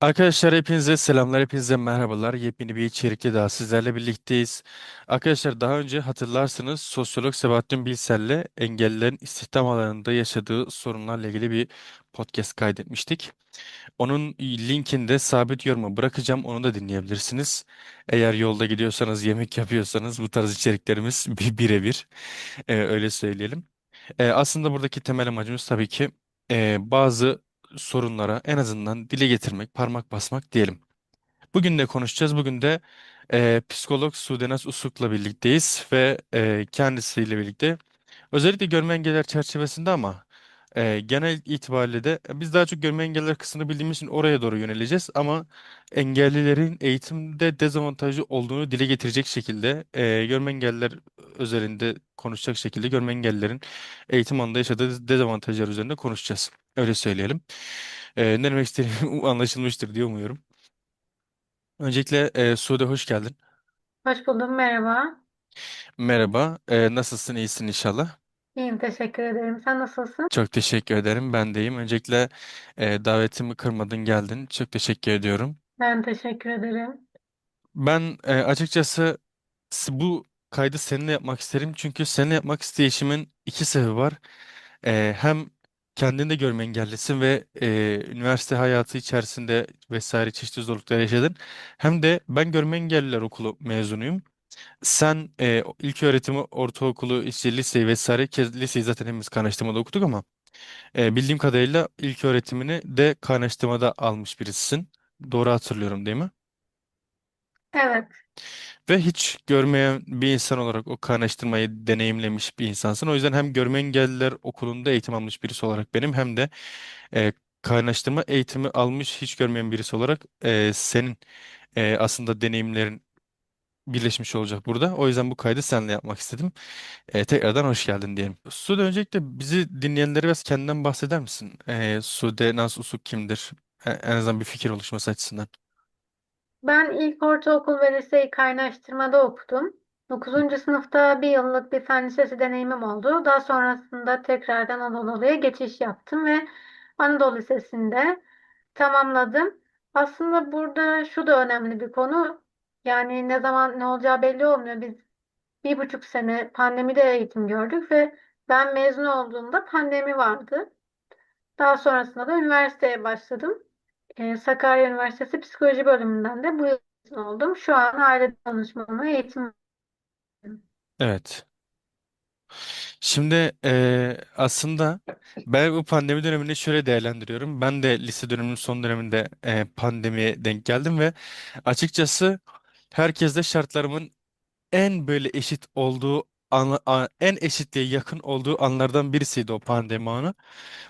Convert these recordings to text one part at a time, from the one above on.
Arkadaşlar hepinize selamlar, hepinize merhabalar. Yepyeni bir içerikte daha sizlerle birlikteyiz. Arkadaşlar daha önce hatırlarsınız sosyolog Sebahattin Bilsel'le engellilerin istihdam alanında yaşadığı sorunlarla ilgili bir podcast kaydetmiştik. Onun linkini de sabit yoruma bırakacağım, onu da dinleyebilirsiniz. Eğer yolda gidiyorsanız, yemek yapıyorsanız bu tarz içeriklerimiz bir birebir, Ee, öyle söyleyelim. Ee, aslında buradaki temel amacımız tabii ki e, bazı sorunlara en azından dile getirmek, parmak basmak diyelim. Bugün de konuşacağız. Bugün de e, psikolog Sudenaz Usuk'la birlikteyiz ve e, kendisiyle birlikte özellikle görme engeller çerçevesinde ama e, genel itibariyle de e, biz daha çok görme engeller kısmını bildiğimiz için oraya doğru yöneleceğiz ama engellilerin eğitimde dezavantajlı olduğunu dile getirecek şekilde e, görme engeller özelinde konuşacak şekilde görme engellilerin eğitim alanında yaşadığı dezavantajlar üzerinde konuşacağız. Öyle söyleyelim. E, ne demek istediğim anlaşılmıştır diye umuyorum. Öncelikle e, Sude hoş geldin. Hoş buldum, merhaba. Merhaba. E, nasılsın? İyisin inşallah. İyiyim, teşekkür ederim. Sen nasılsın? Çok teşekkür ederim. Ben deyim. Öncelikle e, davetimi kırmadın geldin. Çok teşekkür ediyorum. Ben teşekkür ederim. Ben e, açıkçası s- bu kaydı seninle yapmak isterim. Çünkü seninle yapmak isteyişimin iki sebebi var. E, hem kendini de görme engellisin ve e, üniversite hayatı içerisinde vesaire çeşitli zorluklar yaşadın. Hem de ben görme engelliler okulu mezunuyum. Sen e, ilk öğretimi, ortaokulu, işte liseyi vesaire kez liseyi zaten hepimiz kaynaştırmada okuduk ama e, bildiğim kadarıyla ilk öğretimini de kaynaştırmada almış birisisin. Doğru hatırlıyorum değil mi? Evet, Ve hiç görmeyen bir insan olarak o kaynaştırmayı deneyimlemiş bir insansın. O yüzden hem görme engelliler okulunda eğitim almış birisi olarak benim hem de e, kaynaştırma eğitimi almış hiç görmeyen birisi olarak e, senin e, aslında deneyimlerin birleşmiş olacak burada. O yüzden bu kaydı seninle yapmak istedim. E, tekrardan hoş geldin diyelim. Sude öncelikle bizi dinleyenlere biraz kendinden bahseder misin? E, Sude Naz Usuk kimdir? E, en azından bir fikir oluşması açısından. ben ilk ortaokul ve liseyi kaynaştırmada okudum. Dokuzuncu sınıfta bir yıllık bir fen lisesi deneyimim oldu. Daha sonrasında tekrardan Anadolu'ya geçiş yaptım ve Anadolu Lisesi'nde tamamladım. Aslında burada şu da önemli bir konu. Yani ne zaman ne olacağı belli olmuyor. Biz bir buçuk sene pandemide eğitim gördük ve ben mezun olduğumda pandemi vardı. Daha sonrasında da üniversiteye başladım. Ee, Sakarya Üniversitesi Psikoloji bölümünden de bu yıl mezun oldum. Şu an aile danışmanlığı eğitim. Evet. Şimdi e, aslında ben bu pandemi dönemini şöyle değerlendiriyorum. Ben de lise döneminin son döneminde e, pandemiye denk geldim ve açıkçası herkeste şartlarımın en böyle eşit olduğu an, a- en eşitliğe yakın olduğu anlardan birisiydi o pandemi anı.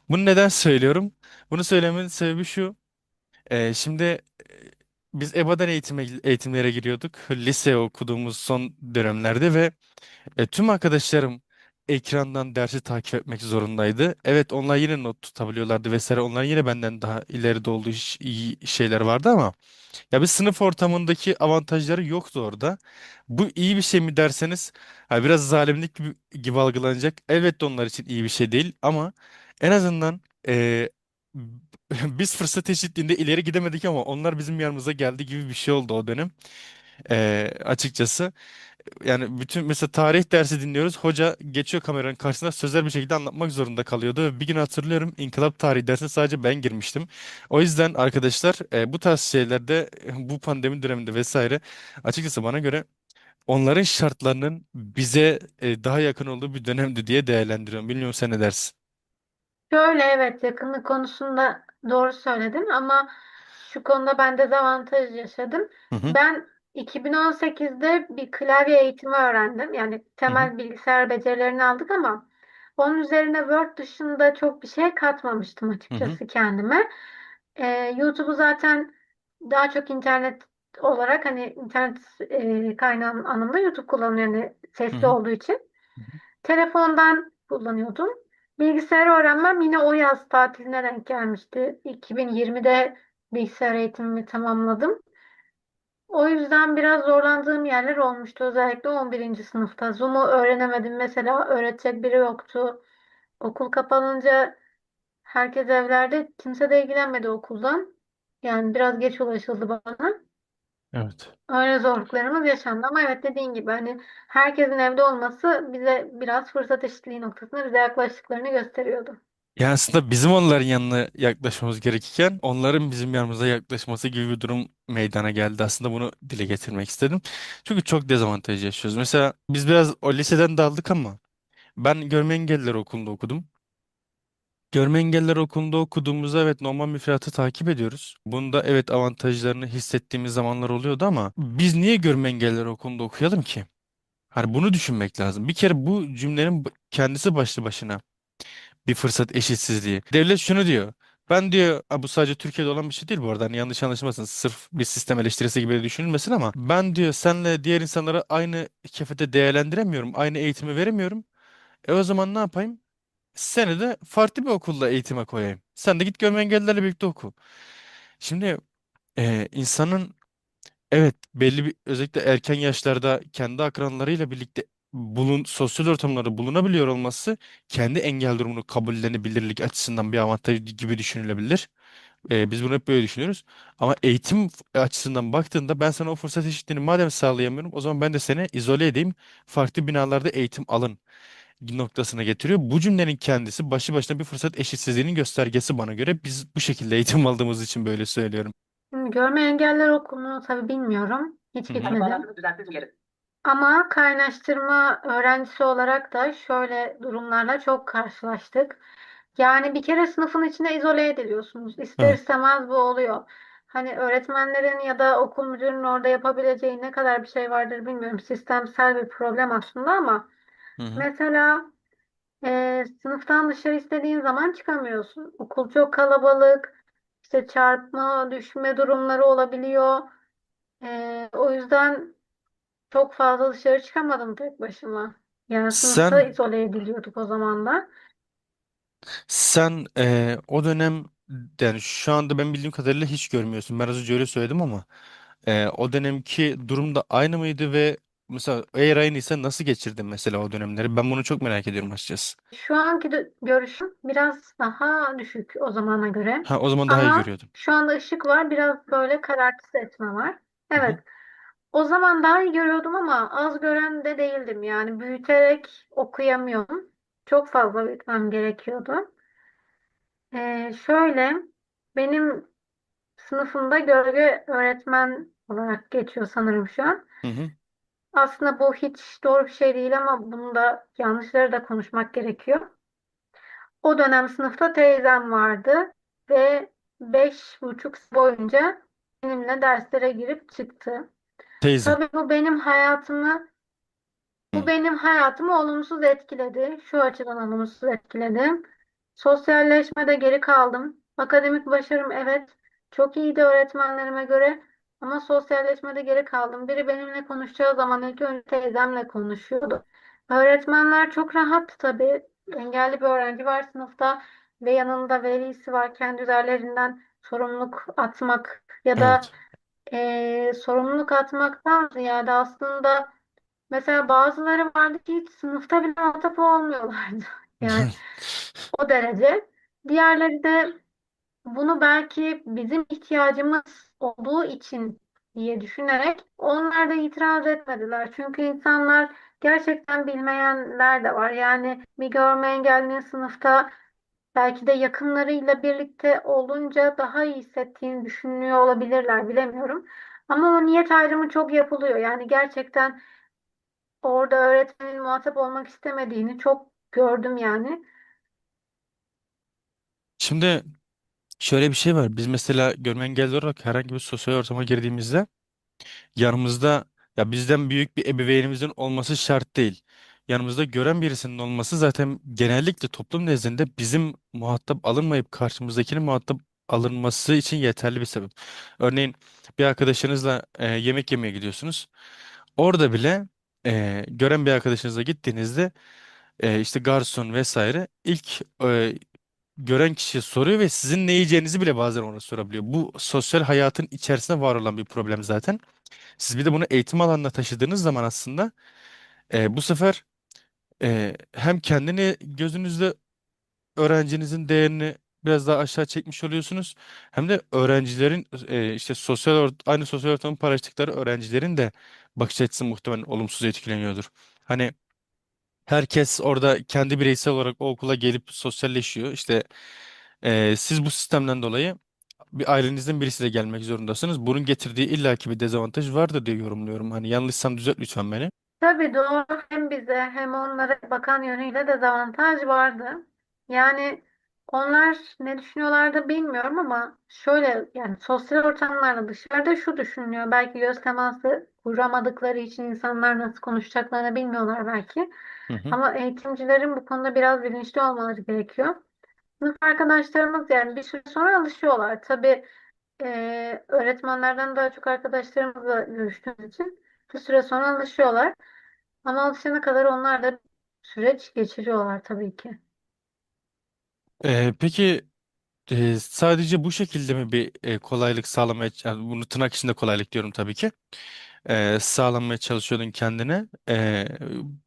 Bunu neden söylüyorum? Bunu söylememin sebebi şu. Ee, şimdi e, biz EBA'dan eğitime, eğitimlere giriyorduk. Lise okuduğumuz son dönemlerde ve e, tüm arkadaşlarım ekrandan dersi takip etmek zorundaydı. Evet onlar yine not tutabiliyorlardı vesaire. Onlar yine benden daha ileride olduğu iyi şeyler vardı ama ya bir sınıf ortamındaki avantajları yoktu orada. Bu iyi bir şey mi derseniz ha, biraz zalimlik gibi, gibi algılanacak. Evet de onlar için iyi bir şey değil ama en azından e, biz fırsat eşitliğinde ileri gidemedik ama onlar bizim yanımıza geldi gibi bir şey oldu o dönem. E, açıkçası yani bütün mesela tarih dersi dinliyoruz. Hoca geçiyor kameranın karşısında sözel bir şekilde anlatmak zorunda kalıyordu. Ve bir gün hatırlıyorum İnkılap tarihi dersine sadece ben girmiştim. O yüzden arkadaşlar e, bu tarz şeylerde bu pandemi döneminde vesaire açıkçası bana göre onların şartlarının bize e, daha yakın olduğu bir dönemdi diye değerlendiriyorum. Bilmiyorum sen ne dersin? Şöyle evet yakınlık konusunda doğru söyledin ama şu konuda ben dezavantaj yaşadım. Hı hı, Ben 2018'de bir klavye eğitimi öğrendim. Yani hı hı, temel bilgisayar becerilerini aldık ama onun üzerine Word dışında çok bir şey katmamıştım hı hı, açıkçası kendime. Ee, YouTube'u zaten daha çok internet olarak hani internet e, kaynağım anlamında YouTube kullanıyorum yani hı sesli hı, olduğu için. Telefondan kullanıyordum. Bilgisayarı öğrenmem yine o yaz tatiline denk gelmişti. 2020'de bilgisayar eğitimimi tamamladım. O yüzden biraz zorlandığım yerler olmuştu. Özellikle 11. sınıfta. Zoom'u öğrenemedim. Mesela öğretecek biri yoktu. Okul kapanınca herkes evlerde. Kimse de ilgilenmedi okuldan. Yani biraz geç ulaşıldı bana. Evet. Öyle zorluklarımız yaşandı ama evet dediğin gibi hani herkesin evde olması bize biraz fırsat eşitliği noktasında bize yaklaştıklarını gösteriyordu. Yani aslında bizim onların yanına yaklaşmamız gerekirken onların bizim yanımıza yaklaşması gibi bir durum meydana geldi. Aslında bunu dile getirmek istedim. Çünkü çok dezavantaj yaşıyoruz. Mesela biz biraz o liseden daldık ama ben görme engelliler okulunda okudum. Görme engelliler okulunda okuduğumuzda evet normal müfredatı takip ediyoruz. Bunda evet avantajlarını hissettiğimiz zamanlar oluyordu ama biz niye görme engelliler okulunda okuyalım ki? Hani bunu düşünmek lazım. Bir kere bu cümlenin kendisi başlı başına bir fırsat eşitsizliği. Devlet şunu diyor. Ben diyor, "Ha, bu sadece Türkiye'de olan bir şey değil bu arada. Hani yanlış anlaşılmasın. Sırf bir sistem eleştirisi gibi düşünülmesin ama ben diyor senle diğer insanları aynı kefede değerlendiremiyorum. Aynı eğitimi veremiyorum. E o zaman ne yapayım? Seni de farklı bir okulda eğitime koyayım. Sen de git görme engellilerle birlikte oku. Şimdi e, insanın Evet, belli bir özellikle erken yaşlarda kendi akranlarıyla birlikte bulun sosyal ortamlarda bulunabiliyor olması kendi engel durumunu kabullenebilirlik açısından bir avantaj gibi düşünülebilir. Ee, biz bunu hep böyle düşünüyoruz. Ama eğitim açısından baktığında ben sana o fırsat eşitliğini madem sağlayamıyorum o zaman ben de seni izole edeyim. Farklı binalarda eğitim alın noktasına getiriyor. Bu cümlenin kendisi başlı başına bir fırsat eşitsizliğinin göstergesi bana göre. Biz bu şekilde eğitim aldığımız için böyle söylüyorum. Şimdi görme engeller okulunu tabii bilmiyorum. Hiç Hı hı. gitmedim. Ama kaynaştırma öğrencisi olarak da şöyle durumlarla çok karşılaştık. Yani bir kere sınıfın içine izole ediliyorsunuz. İster Evet. istemez bu oluyor. Hani öğretmenlerin ya da okul müdürünün orada yapabileceği ne kadar bir şey vardır bilmiyorum. Sistemsel bir problem aslında ama Hı hı. mesela e, sınıftan dışarı istediğin zaman çıkamıyorsun. Okul çok kalabalık. İşte çarpma, düşme durumları olabiliyor. E, o yüzden çok fazla dışarı çıkamadım tek başıma. Yani sınıfta Sen izole ediliyorduk o zaman da. Sen eee, o dönem yani şu anda ben bildiğim kadarıyla hiç görmüyorsun. Ben az önce öyle söyledim ama eee, o dönemki durum da aynı mıydı ve mesela eğer aynıysa nasıl geçirdin mesela o dönemleri? Ben bunu çok merak ediyorum açıkçası. Şu anki de görüşüm biraz daha düşük o zamana göre. Ha o zaman daha iyi Ama görüyordum. şu anda ışık var, biraz böyle karartı etme var. Hı hı. Evet, o zaman daha iyi görüyordum ama az gören de değildim. Yani büyüterek okuyamıyorum. Çok fazla büyütmem gerekiyordu. Ee, şöyle, benim sınıfımda gölge öğretmen olarak geçiyor sanırım şu an. Hı hı. Aslında bu hiç doğru bir şey değil ama bunu da yanlışları da konuşmak gerekiyor. O dönem sınıfta teyzem vardı ve beş buçuk boyunca benimle derslere girip çıktı. Teyze. Tabii bu benim hayatımı bu benim hayatımı olumsuz etkiledi. Şu açıdan olumsuz etkiledi. Sosyalleşmede geri kaldım. Akademik başarım evet çok iyiydi öğretmenlerime göre ama sosyalleşmede geri kaldım. Biri benimle konuşacağı zaman ilk önce teyzemle konuşuyordu. Öğretmenler çok rahattı tabii. Engelli bir öğrenci var sınıfta ve yanında velisi var. Kendi üzerlerinden sorumluluk atmak ya da Evet. Eee, sorumluluk atmaktan ziyade aslında mesela bazıları vardı ki hiç sınıfta bile muhatap olmuyorlardı. Yani o derece. Diğerleri de bunu belki bizim ihtiyacımız olduğu için diye düşünerek onlar da itiraz etmediler. Çünkü insanlar gerçekten bilmeyenler de var. Yani bir görme engellinin sınıfta belki de yakınlarıyla birlikte olunca daha iyi hissettiğini düşünüyor olabilirler, bilemiyorum. Ama o niyet ayrımı çok yapılıyor. Yani gerçekten orada öğretmenin muhatap olmak istemediğini çok gördüm yani. Şimdi şöyle bir şey var. Biz mesela görme engelli olarak herhangi bir sosyal ortama girdiğimizde yanımızda ya bizden büyük bir ebeveynimizin olması şart değil. Yanımızda gören birisinin olması zaten genellikle toplum nezdinde bizim muhatap alınmayıp karşımızdakinin muhatap alınması için yeterli bir sebep. Örneğin bir arkadaşınızla e, yemek yemeye gidiyorsunuz. Orada bile e, gören bir arkadaşınızla gittiğinizde e, işte garson vesaire ilk e, gören kişiye soruyor ve sizin ne yiyeceğinizi bile bazen ona sorabiliyor. Bu sosyal hayatın içerisinde var olan bir problem zaten. Siz bir de bunu eğitim alanına taşıdığınız zaman aslında e, bu sefer e, hem kendini gözünüzde öğrencinizin değerini biraz daha aşağı çekmiş oluyorsunuz. Hem de öğrencilerin e, işte sosyal aynı sosyal ortamı paylaştıkları öğrencilerin de bakış açısı muhtemelen olumsuz etkileniyordur. Hani herkes orada kendi bireysel olarak o okula gelip sosyalleşiyor. İşte e, siz bu sistemden dolayı bir ailenizden birisi de gelmek zorundasınız. Bunun getirdiği illaki bir dezavantaj vardır diye yorumluyorum. Hani yanlışsam düzelt lütfen beni. Tabii doğru hem bize hem onlara bakan yönüyle dezavantaj vardı. Yani onlar ne düşünüyorlardı bilmiyorum ama şöyle yani sosyal ortamlarda dışarıda şu düşünülüyor. Belki göz teması kuramadıkları için insanlar nasıl konuşacaklarını bilmiyorlar belki. Hı hı. Ama eğitimcilerin bu konuda biraz bilinçli olmaları gerekiyor. Sınıf arkadaşlarımız yani bir süre sonra alışıyorlar. Tabii e, öğretmenlerden daha çok arkadaşlarımızla görüştüğümüz için bir süre sonra alışıyorlar. Ama alışana kadar onlar da süreç geçiriyorlar tabii ki. E, peki e, sadece bu şekilde mi bir e, kolaylık sağlamaya, yani bunu tırnak içinde kolaylık diyorum tabii ki. e, sağlamaya çalışıyordun kendine E,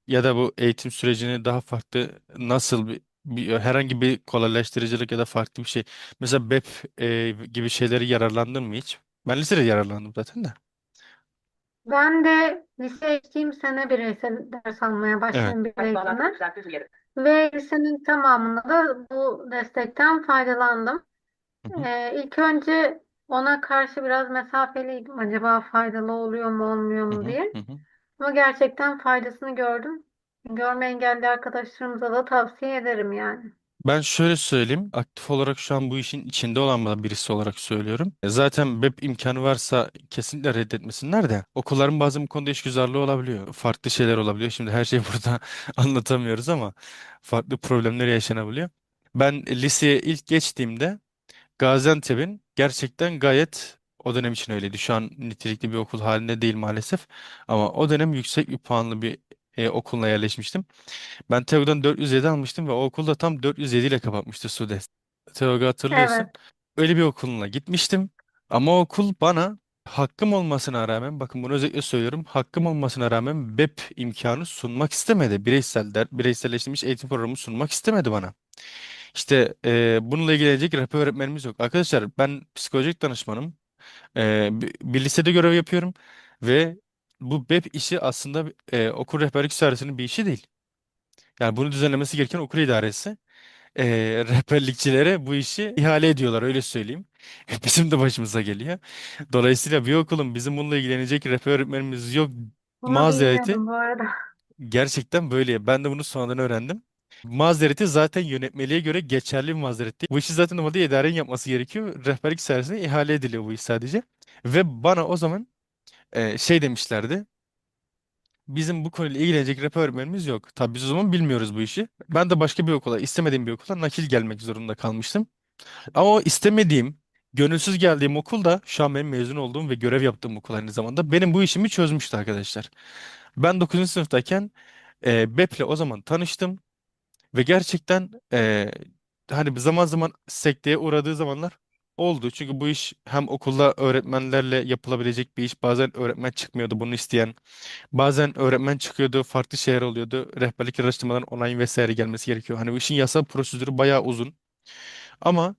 ya da bu eğitim sürecini daha farklı nasıl bir, bir- herhangi bir kolaylaştırıcılık ya da farklı bir şey mesela BEP e, gibi şeyleri yararlandın mı hiç? Ben lisede yararlandım zaten de. Ben de lise geçtiğim sene bireysel ders almaya Evet. başladım bir eğitimden. Ve lisenin tamamında da bu destekten faydalandım. Hı hı. Ee, ilk önce ona karşı biraz mesafeliydim. Acaba faydalı oluyor mu olmuyor Hı mu hı. diye. Hı hı. Ama gerçekten faydasını gördüm. Görme engelli arkadaşlarımıza da tavsiye ederim yani. Ben şöyle söyleyeyim, aktif olarak şu an bu işin içinde olan birisi olarak söylüyorum. E, Zaten BEP imkanı varsa kesinlikle reddetmesinler de okulların bazen bu konuda işgüzarlığı olabiliyor. Farklı şeyler olabiliyor. Şimdi her şeyi burada anlatamıyoruz ama farklı problemler yaşanabiliyor. Ben liseye ilk geçtiğimde Gaziantep'in gerçekten gayet o dönem için öyleydi. Şu an nitelikli bir okul halinde değil maalesef. Ama o dönem yüksek bir puanlı bir e, okuluna yerleşmiştim. Ben TEOG'dan 407 almıştım ve o okulda tam 407 ile kapatmıştı Sude. TEOG'u hatırlıyorsun. Evet. Öyle bir okuluna gitmiştim. Ama o okul bana hakkım olmasına rağmen, bakın bunu özellikle söylüyorum, hakkım olmasına rağmen BEP imkanı sunmak istemedi. Bireysel der, bireyselleştirilmiş eğitim programı sunmak istemedi bana. İşte e, bununla ilgilenecek rehber öğretmenimiz yok. Arkadaşlar ben psikolojik danışmanım. E, bir, bir lisede görev yapıyorum ve bu BEP işi aslında e, okul rehberlik servisinin bir işi değil. Yani bunu düzenlemesi gereken okul idaresi. E, rehberlikçilere bu işi ihale ediyorlar öyle söyleyeyim. Bizim de başımıza geliyor. Dolayısıyla bir okulun bizim bununla ilgilenecek rehber öğretmenimiz yok Bunu mazereti bilmiyordum bu arada. gerçekten böyle. Ben de bunu sonradan öğrendim. Mazereti zaten yönetmeliğe göre geçerli bir mazeret değil. Bu işi zaten normalde idarenin yapması gerekiyor. Rehberlik servisine ihale ediliyor bu iş sadece. Ve bana o zaman e, şey demişlerdi. Bizim bu konuyla ilgilenecek rehber öğretmenimiz yok. Tabii biz o zaman bilmiyoruz bu işi. Ben de başka bir okula, istemediğim bir okula nakil gelmek zorunda kalmıştım. Ama o istemediğim, gönülsüz geldiğim okul da şu an benim mezun olduğum ve görev yaptığım okul aynı zamanda. Benim bu işimi çözmüştü arkadaşlar. Ben dokuzuncu sınıftayken e, BEP'le o zaman tanıştım. Ve gerçekten eee, hani zaman zaman sekteye uğradığı zamanlar oldu. Çünkü bu iş hem okulda öğretmenlerle yapılabilecek bir iş. Bazen öğretmen çıkmıyordu bunu isteyen. Bazen öğretmen çıkıyordu, farklı şeyler oluyordu. Rehberlik araştırmaların onayın vesaire gelmesi gerekiyor. Hani bu işin yasa prosedürü bayağı uzun. Ama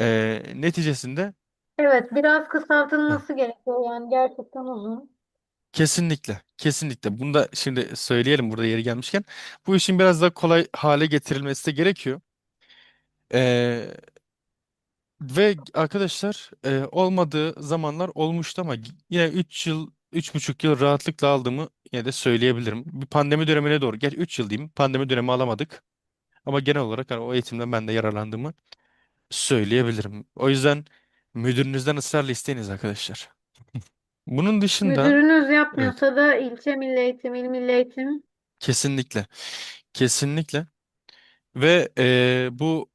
eee, neticesinde Evet, biraz kısaltılması gerekiyor yani gerçekten uzun. kesinlikle, kesinlikle. Bunu da şimdi söyleyelim burada yeri gelmişken. Bu işin biraz daha kolay hale getirilmesi de gerekiyor. Ve arkadaşlar e, olmadığı zamanlar olmuştu ama yine 3 yıl, üç buçuk yıl rahatlıkla aldığımı yine de söyleyebilirim. Bir pandemi dönemine doğru, geç 3 yıl diyeyim, pandemi dönemi alamadık. Ama genel olarak hani o eğitimden ben de yararlandığımı söyleyebilirim. O yüzden müdürünüzden ısrarla isteyiniz arkadaşlar. Bunun dışında Müdürünüz evet yapmıyorsa da ilçe milli eğitim, il milli eğitim. kesinlikle, kesinlikle ve e, bu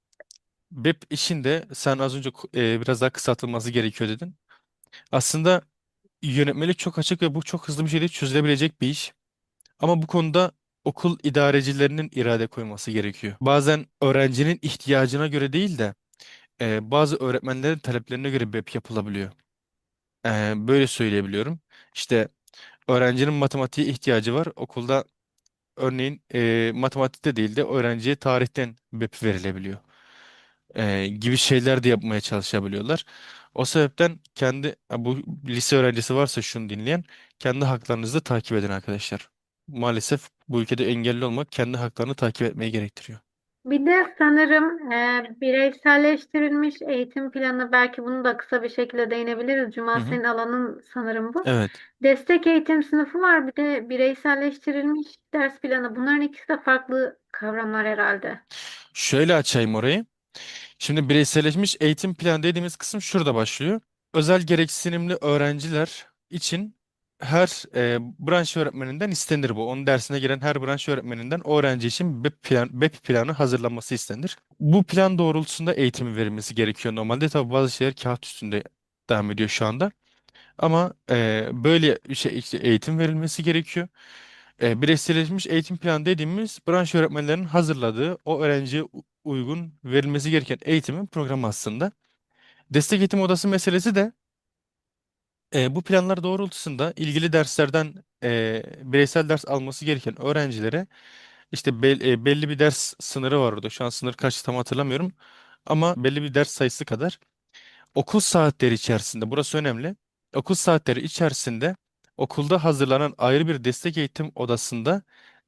BEP işinde sen az önce e, biraz daha kısaltılması gerekiyor dedin. Aslında Yönetmelik çok açık ve bu çok hızlı bir şekilde çözülebilecek bir iş. Ama bu konuda okul idarecilerinin irade koyması gerekiyor. Bazen öğrencinin ihtiyacına göre değil de e, bazı öğretmenlerin taleplerine göre BEP yapılabiliyor. E, böyle söyleyebiliyorum. İşte öğrencinin matematiğe ihtiyacı var. Okulda örneğin e, matematikte değil de öğrenciye tarihten BEP verilebiliyor. E, gibi şeyler de yapmaya çalışabiliyorlar. O sebepten kendi bu lise öğrencisi varsa şunu dinleyen kendi haklarınızı da takip edin arkadaşlar. Maalesef bu ülkede engelli olmak kendi haklarını takip etmeyi gerektiriyor. Bir de sanırım e, bireyselleştirilmiş eğitim planı belki bunu da kısa bir şekilde değinebiliriz. Hı Cuma hı. senin alanın sanırım bu. Evet. Destek eğitim sınıfı var bir de bireyselleştirilmiş ders planı. Bunların ikisi de farklı kavramlar herhalde. Şöyle açayım orayı. Şimdi bireyselleşmiş eğitim planı dediğimiz kısım şurada başlıyor. Özel gereksinimli öğrenciler için her e, branş öğretmeninden istenir bu. Onun dersine giren her branş öğretmeninden öğrenci için BEP, plan, BEP planı hazırlanması istenir. Bu plan doğrultusunda eğitimin verilmesi gerekiyor normalde. Tabii bazı şeyler kağıt üstünde devam ediyor şu anda. Ama e, böyle bir şey eğitim verilmesi gerekiyor. E, bireyselleşmiş eğitim planı dediğimiz branş öğretmenlerinin hazırladığı o öğrenciye uygun verilmesi gereken eğitimin programı aslında. Destek eğitim odası meselesi de e, bu planlar doğrultusunda ilgili derslerden e, bireysel ders alması gereken öğrencilere işte bel- e, belli bir ders sınırı var orada. Şu an sınır kaç tam hatırlamıyorum. Ama belli bir ders sayısı kadar okul saatleri içerisinde burası önemli. Okul saatleri içerisinde okulda hazırlanan ayrı bir destek eğitim odasında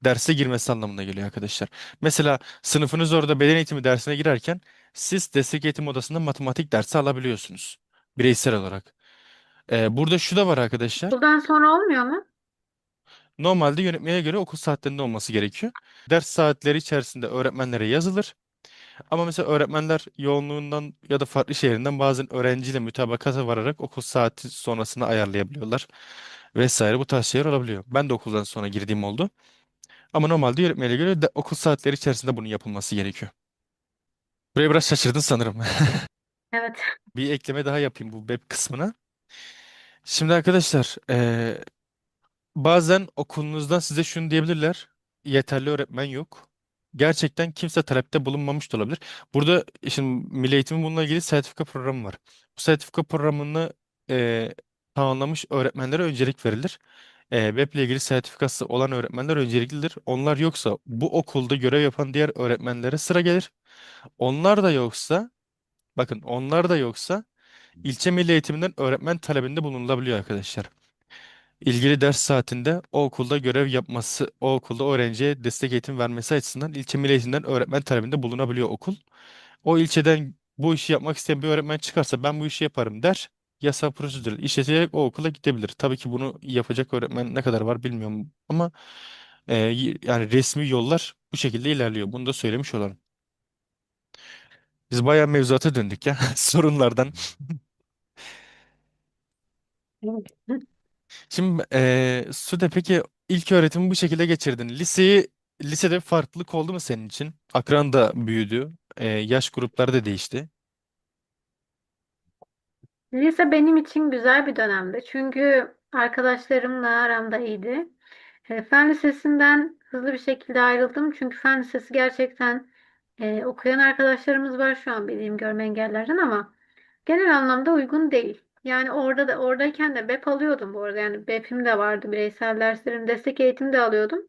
derse girmesi anlamına geliyor arkadaşlar. Mesela sınıfınız orada beden eğitimi dersine girerken siz destek eğitim odasında matematik dersi alabiliyorsunuz bireysel olarak. Ee, burada şu da var arkadaşlar. Okuldan sonra olmuyor mu? Normalde yönetmeye göre okul saatlerinde olması gerekiyor. Ders saatleri içerisinde öğretmenlere yazılır. Ama mesela öğretmenler yoğunluğundan ya da farklı şehrinden bazen öğrenciyle mütabakata vararak okul saati sonrasını ayarlayabiliyorlar vesaire bu tarz şeyler olabiliyor. Ben de okuldan sonra girdiğim oldu. Ama normalde yönetmeliğe göre de okul saatleri içerisinde bunun yapılması gerekiyor. Buraya biraz şaşırdın sanırım. Evet. Bir ekleme daha yapayım bu web kısmına. Şimdi arkadaşlar eee, bazen okulunuzdan size şunu diyebilirler. Yeterli öğretmen yok. Gerçekten kimse talepte bulunmamış da olabilir. Burada şimdi Milli Eğitim'in bununla ilgili sertifika programı var. Bu sertifika programını eee tamamlamış öğretmenlere öncelik verilir. Eee web ile ilgili sertifikası olan öğretmenler önceliklidir. Onlar yoksa bu okulda görev yapan diğer öğretmenlere sıra gelir. Onlar da yoksa bakın onlar da yoksa ilçe milli eğitiminden öğretmen talebinde bulunulabiliyor arkadaşlar. İlgili ders saatinde o okulda görev yapması, o okulda öğrenciye destek eğitim vermesi açısından ilçe milli eğitimden öğretmen talebinde bulunabiliyor okul. O ilçeden bu işi yapmak isteyen bir öğretmen çıkarsa ben bu işi yaparım der. Yasa prosedür işleterek o okula gidebilir. Tabii ki bunu yapacak öğretmen ne kadar var bilmiyorum ama e, yani resmi yollar bu şekilde ilerliyor. Bunu da söylemiş olalım. Biz bayağı mevzuata döndük ya sorunlardan. Evet. Şimdi eee Sude peki ilk öğretimi bu şekilde geçirdin. Liseyi lisede farklılık oldu mu senin için? Akran da büyüdü. eee, yaş grupları da değişti. Lise benim için güzel bir dönemdi. Çünkü arkadaşlarımla aramda iyiydi. E, Fen Lisesi'nden hızlı bir şekilde ayrıldım. Çünkü Fen Lisesi gerçekten e, okuyan arkadaşlarımız var şu an bildiğim görme engellerden ama genel anlamda uygun değil. Yani orada da oradayken de BEP alıyordum bu arada. Yani BEP'im de vardı. Bireysel derslerim, destek eğitim de alıyordum.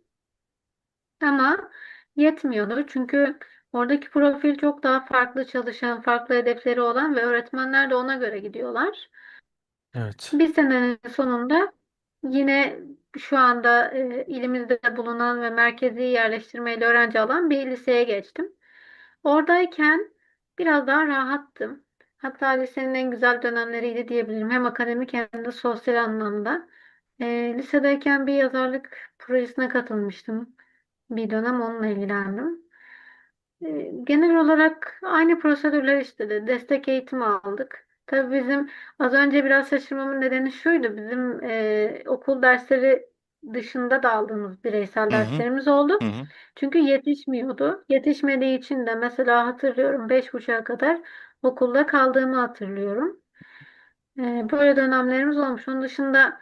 Ama yetmiyordu. Çünkü oradaki profil çok daha farklı çalışan, farklı hedefleri olan ve öğretmenler de ona göre gidiyorlar. Evet. Bir senenin sonunda yine şu anda e, ilimizde bulunan ve merkezi yerleştirmeyle öğrenci alan bir liseye geçtim. Oradayken biraz daha rahattım. Hatta lisenin en güzel dönemleriydi diyebilirim. Hem akademik hem de sosyal anlamda. E, lisedeyken bir yazarlık projesine katılmıştım. Bir dönem onunla ilgilendim. E, Genel olarak aynı prosedürler işledi. Destek eğitimi aldık. Tabii bizim az önce biraz şaşırmamın nedeni şuydu. Bizim e, okul dersleri dışında da aldığımız bireysel derslerimiz oldu. Hı hı. Çünkü yetişmiyordu. Yetişmediği için de mesela hatırlıyorum beş buçuğa kadar okulda kaldığımı hatırlıyorum. E, böyle dönemlerimiz olmuş. Onun dışında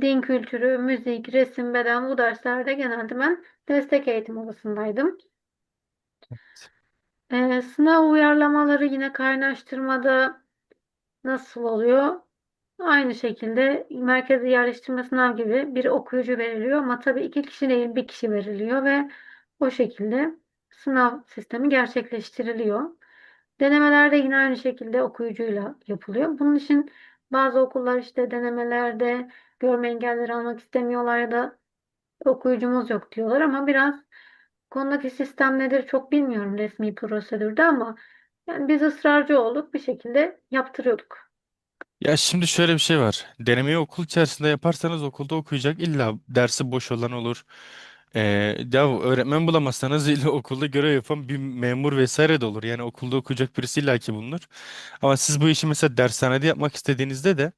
din kültürü, müzik, resim, beden bu derslerde genelde ben destek eğitim odasındaydım. Ee, sınav uyarlamaları yine kaynaştırmada nasıl oluyor? Aynı şekilde merkezi yerleştirme sınav gibi bir okuyucu veriliyor ama tabii iki kişi değil bir kişi veriliyor ve o şekilde sınav sistemi gerçekleştiriliyor. Denemeler de yine aynı şekilde okuyucuyla yapılıyor. Bunun için bazı okullar işte denemelerde görme engelleri almak istemiyorlar ya da okuyucumuz yok diyorlar ama biraz konudaki sistem nedir çok bilmiyorum resmi prosedürde ama yani biz ısrarcı olduk bir şekilde yaptırıyorduk. Ya şimdi şöyle bir şey var. Denemeyi okul içerisinde yaparsanız okulda okuyacak. İlla dersi boş olan olur. Ee, ya öğretmen bulamazsanız illa okulda görev yapan bir memur vesaire de olur. Yani okulda okuyacak birisi illaki bulunur. Ama siz bu işi mesela dershanede yapmak istediğinizde de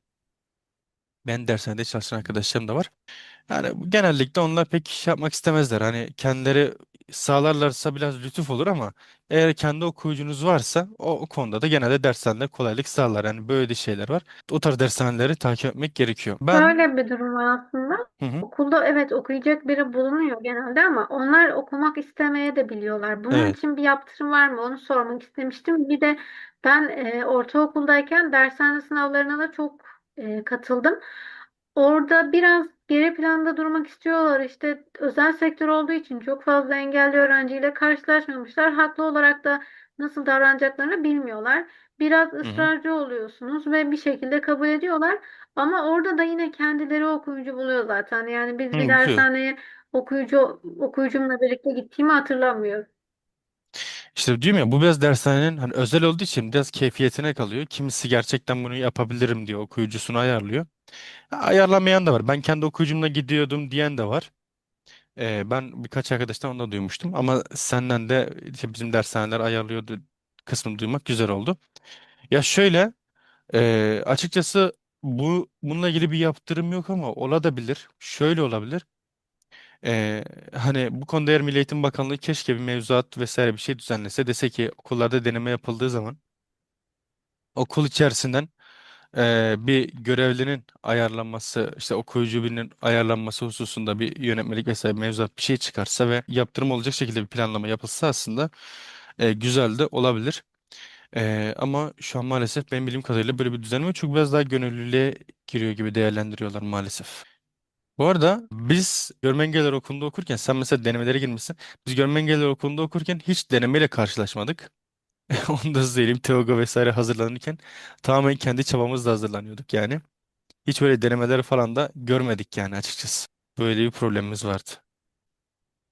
ben dershanede çalışan arkadaşlarım da var. Yani genellikle onlar pek iş yapmak istemezler. Hani kendileri sağlarlarsa biraz lütuf olur ama eğer kendi okuyucunuz varsa o, o konuda da genelde dershanede kolaylık sağlar. Yani böyle şeyler var. O tarz dershaneleri takip etmek gerekiyor. Ben Böyle bir durum var aslında. hı hı, Okulda evet okuyacak biri bulunuyor genelde ama onlar okumak istemeye de biliyorlar. Bunun evet. için bir yaptırım var mı? Onu sormak istemiştim. Bir de ben e, ortaokuldayken dershane sınavlarına da çok e, katıldım. Orada biraz geri planda durmak istiyorlar. İşte özel sektör olduğu için çok fazla engelli öğrenciyle karşılaşmamışlar. Haklı olarak da nasıl davranacaklarını bilmiyorlar. Biraz ısrarcı oluyorsunuz ve bir şekilde kabul ediyorlar. Ama orada da yine kendileri okuyucu buluyor zaten. Yani biz bir Hı, dershaneye okuyucu okuyucumla birlikte gittiğimi hatırlamıyorum. İşte diyorum ya bu biraz dershanenin hani özel olduğu için biraz keyfiyetine kalıyor. Kimisi gerçekten bunu yapabilirim diyor okuyucusunu ayarlıyor. Ayarlamayan da var. Ben kendi okuyucumla gidiyordum diyen de var. Ee, ben birkaç arkadaştan onu da duymuştum ama senden de işte bizim dershaneler ayarlıyordu kısmını duymak güzel oldu. Ya şöyle e, açıkçası bu bununla ilgili bir yaptırım yok ama olabilir. Şöyle olabilir. Ee, hani bu konuda eğer Milli Eğitim Bakanlığı keşke bir mevzuat vesaire bir şey düzenlese dese ki okullarda deneme yapıldığı zaman okul içerisinden e, bir görevlinin ayarlanması, işte okuyucu birinin ayarlanması hususunda bir yönetmelik vesaire mevzuat bir şey çıkarsa ve yaptırım olacak şekilde bir planlama yapılsa aslında e, güzel de olabilir. E, ama şu an maalesef benim bildiğim kadarıyla böyle bir düzenleme çok biraz daha gönüllülüğe giriyor gibi değerlendiriyorlar maalesef. Bu arada biz Görme Engelliler Okulu'nda okurken sen mesela denemelere girmişsin. Biz Görme Engelliler Okulu'nda okurken hiç denemeyle karşılaşmadık. Onu da söyleyeyim. TEOG'a vesaire hazırlanırken tamamen kendi çabamızla hazırlanıyorduk yani. Hiç böyle denemeler falan da görmedik yani açıkçası. Böyle bir problemimiz vardı.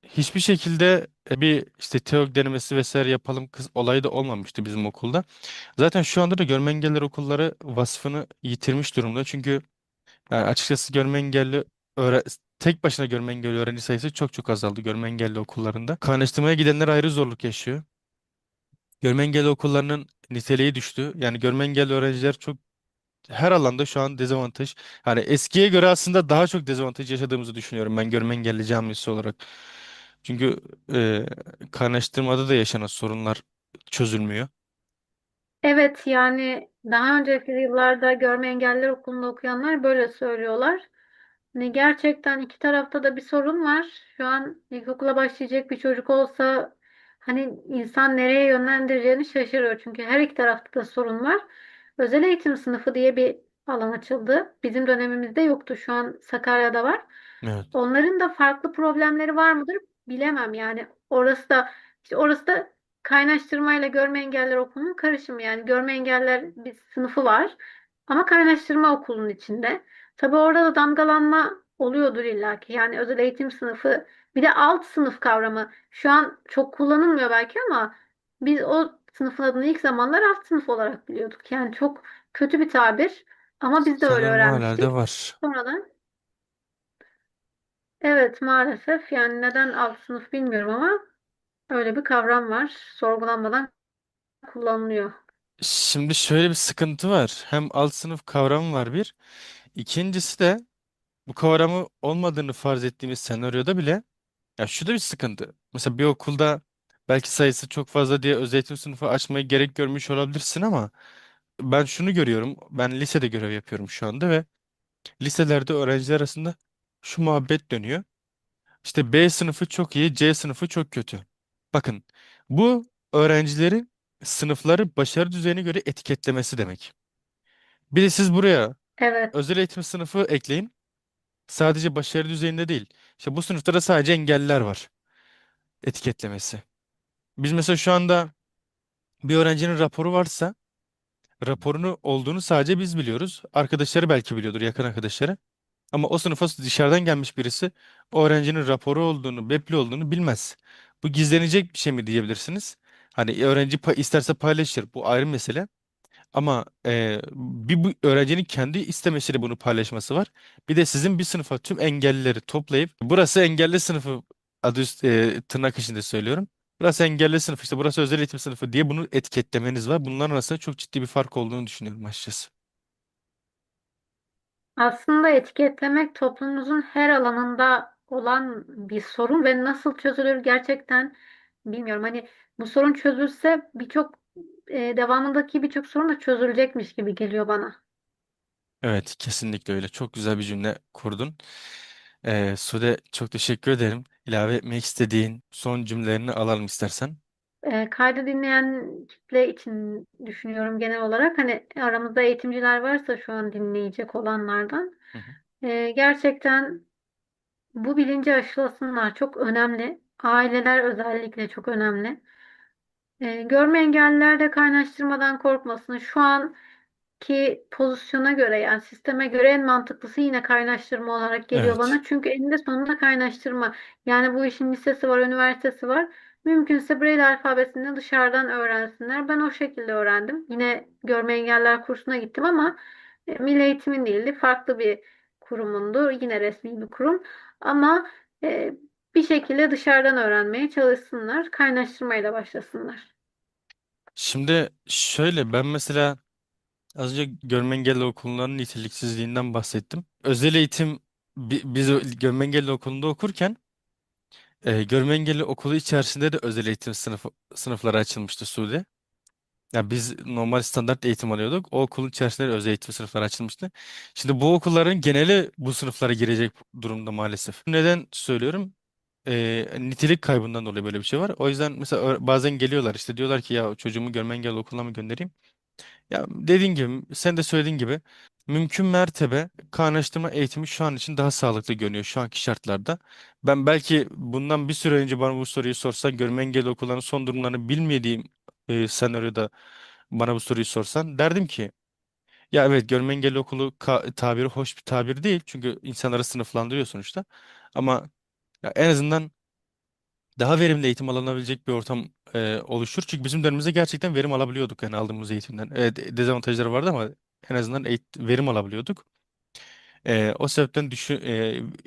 Hiçbir şekilde e, bir işte TEOG denemesi vesaire yapalım kız olayı da olmamıştı bizim okulda. Zaten şu anda da görme engelliler okulları vasfını yitirmiş durumda. Çünkü yani açıkçası görme engelli öğre tek başına görme engelli öğrenci sayısı çok çok azaldı görme engelli okullarında. Kaynaştırmaya gidenler ayrı zorluk yaşıyor. Görme engelli okullarının niteliği düştü. Yani görme engelli öğrenciler çok her alanda şu an dezavantaj. Hani eskiye göre aslında daha çok dezavantaj yaşadığımızı düşünüyorum ben görme engelli camiası olarak. Çünkü e, kaynaştırmada da yaşanan sorunlar çözülmüyor. Evet yani daha önceki yıllarda görme engelliler okulunda okuyanlar böyle söylüyorlar. Hani gerçekten iki tarafta da bir sorun var. Şu an ilkokula başlayacak bir çocuk olsa hani insan nereye yönlendireceğini şaşırıyor. Çünkü her iki tarafta da sorun var. Özel eğitim sınıfı diye bir alan açıldı. Bizim dönemimizde yoktu. Şu an Sakarya'da var. Evet. Onların da farklı problemleri var mıdır bilemem. Yani orası da işte orası da kaynaştırmayla görme engeller okulunun karışımı. Yani görme engeller bir sınıfı var. Ama kaynaştırma okulun içinde. Tabii orada da damgalanma oluyordur illaki. Yani özel eğitim sınıfı bir de alt sınıf kavramı şu an çok kullanılmıyor belki ama biz o sınıfın adını ilk zamanlar alt sınıf olarak biliyorduk. Yani çok kötü bir tabir ama biz de öyle Sanırım hala öğrenmiştik. da var. Sonradan evet maalesef yani neden alt sınıf bilmiyorum ama öyle bir kavram var. Sorgulanmadan kullanılıyor. Şimdi şöyle bir sıkıntı var. Hem alt sınıf kavramı var bir. İkincisi de bu kavramı olmadığını farz ettiğimiz senaryoda bile ya şu da bir sıkıntı. Mesela bir okulda belki sayısı çok fazla diye özel eğitim sınıfı açmayı gerek görmüş olabilirsin ama ben şunu görüyorum. Ben lisede görev yapıyorum şu anda ve liselerde öğrenciler arasında şu muhabbet dönüyor. İşte B sınıfı çok iyi, C sınıfı çok kötü. Bakın bu öğrencilerin sınıfları başarı düzeyine göre etiketlemesi demek. Bir de siz buraya Evet, özel eğitim sınıfı ekleyin. Sadece başarı düzeyinde değil. İşte bu sınıfta da sadece engelliler var etiketlemesi. Biz mesela şu anda Bir öğrencinin raporu varsa raporunu olduğunu sadece biz biliyoruz. Arkadaşları belki biliyordur, yakın arkadaşları. Ama o sınıfa dışarıdan gelmiş birisi o öğrencinin raporu olduğunu, BEP'li olduğunu bilmez. Bu gizlenecek bir şey mi diyebilirsiniz? Hani öğrenci pa- isterse paylaşır. Bu ayrı mesele. Ama e, bir bu öğrencinin kendi istemesiyle bunu paylaşması var. Bir de sizin bir sınıfa tüm engellileri toplayıp burası engelli sınıfı adı üst, e, tırnak içinde söylüyorum. Burası engelli sınıfı işte burası özel eğitim sınıfı diye bunu etiketlemeniz var. Bunların arasında çok ciddi bir fark olduğunu düşünüyorum açıkçası. Aslında etiketlemek toplumumuzun her alanında olan bir sorun ve nasıl çözülür gerçekten bilmiyorum. Hani bu sorun çözülse birçok e, devamındaki birçok sorun da çözülecekmiş gibi geliyor bana. Evet, kesinlikle öyle. Çok güzel bir cümle kurdun. Ee, Sude çok teşekkür ederim. İlave etmek istediğin son cümlelerini alalım istersen. E, kaydı dinleyen kitle için düşünüyorum genel olarak. Hani aramızda eğitimciler varsa şu an dinleyecek olanlardan. Hı hı. e, gerçekten bu bilinci aşılasınlar. Çok önemli. Aileler özellikle çok önemli. E, görme engelliler de kaynaştırmadan korkmasın. Şu an ki pozisyona göre yani sisteme göre en mantıklısı yine kaynaştırma olarak geliyor Evet. bana. Çünkü eninde sonunda kaynaştırma. Yani bu işin lisesi var, üniversitesi var. Mümkünse Braille alfabesini dışarıdan öğrensinler. Ben o şekilde öğrendim. Yine görme engeller kursuna gittim ama e, Milli Eğitim'in değildi. Farklı bir kurumundu. Yine resmi bir kurum. Ama e, bir şekilde dışarıdan öğrenmeye çalışsınlar. Kaynaştırmayla başlasınlar. Şimdi şöyle ben mesela az önce görme engelli okullarının niteliksizliğinden bahsettim. Özel eğitim bi- biz görme engelli okulunda okurken e, görme engelli okulu içerisinde de özel eğitim sınıfı, sınıfları açılmıştı Sude. Ya biz normal standart eğitim alıyorduk. O okulun içerisinde de özel eğitim sınıfları açılmıştı. Şimdi bu okulların geneli bu sınıflara girecek durumda maalesef. Neden söylüyorum? Ee, nitelik kaybından dolayı böyle bir şey var. O yüzden mesela bazen geliyorlar işte diyorlar ki ya çocuğumu görme engelli okuluna mı göndereyim? Ya dediğin gibi sen de söylediğin gibi mümkün mertebe kaynaştırma eğitimi şu an için daha sağlıklı görünüyor şu anki şartlarda. Ben belki bundan bir süre önce bana bu soruyu sorsan görme engelli okulların son durumlarını bilmediğim e, senaryoda bana bu soruyu sorsan derdim ki ya evet görme engelli okulu tabiri hoş bir tabir değil çünkü insanları sınıflandırıyor sonuçta ama ya en azından daha verimli eğitim alınabilecek bir ortam e, oluşur. Çünkü bizim dönemimizde gerçekten verim alabiliyorduk yani aldığımız eğitimden. Evet dezavantajları vardı ama en azından eğit- verim alabiliyorduk. E, o sebepten düşü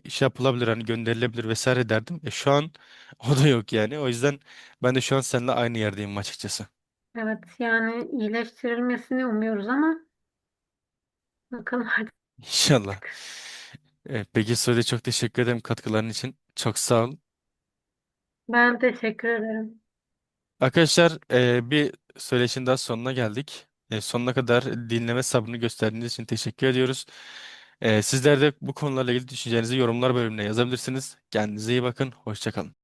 e, şey yapılabilir hani gönderilebilir vesaire derdim. E, şu an o da yok yani. O yüzden ben de şu an seninle aynı yerdeyim açıkçası. Evet yani iyileştirilmesini umuyoruz ama bakalım artık. İnşallah. E, peki Sude çok teşekkür ederim katkıların için. Çok sağ ol. Ben teşekkür ederim. Arkadaşlar e, bir söyleşin daha sonuna geldik. E, sonuna kadar dinleme sabrını gösterdiğiniz için teşekkür ediyoruz. E, sizler de bu konularla ilgili düşüncelerinizi yorumlar bölümüne yazabilirsiniz. Kendinize iyi bakın. Hoşça kalın.